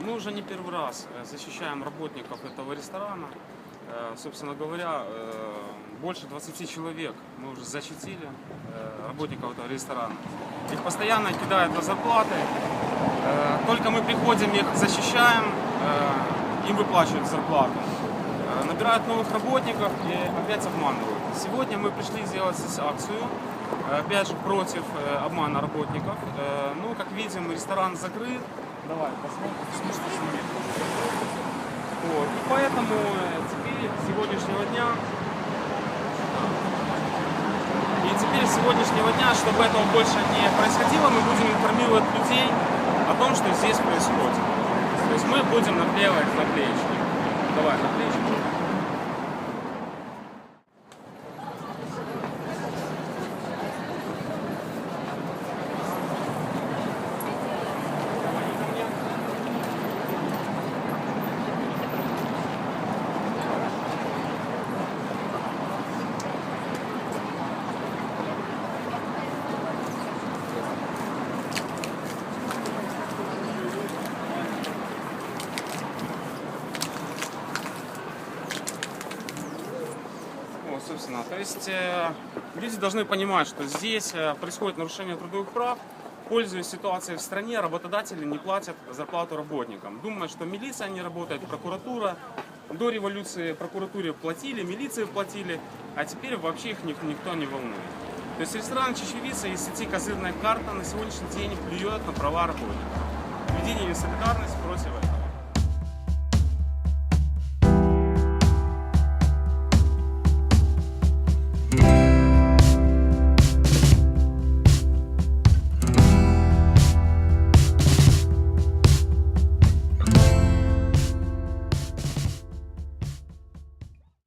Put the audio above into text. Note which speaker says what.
Speaker 1: Мы уже не первый раз э, защищаем работников этого ресторана. Э, Собственно говоря, э, больше 20 человек мы уже защитили, работников этого ресторана. Их постоянно кидают на зарплаты. Только мы приходим, их защищаем, им выплачивают зарплату. Набирают новых работников и опять обманывают. Сегодня мы пришли сделать здесь акцию, опять же против обмана работников. Ну, как видим, ресторан закрыт. Давай, посмотрим. Вот. И поэтому э, теперь сегодняшнего дня и теперь сегодняшнего дня, чтобы этого больше не происходило, мы будем информировать людей о том, что здесь происходит. То есть мы будем наклеивать наклеечки. Давай, наклеечки. Собственно, то есть э, люди должны понимать, что здесь э, происходит нарушение трудовых прав, пользуясь ситуацией в стране, работодатели не платят зарплату работникам. Думают, что милиция не работает, прокуратура. До революции прокуратуре платили, милиции платили, а теперь вообще их ник- никто не волнует. То есть ресторан Чечевица из сети «Козырная карта» на сегодняшний день плюет на права работников. Введение солидарность против этого.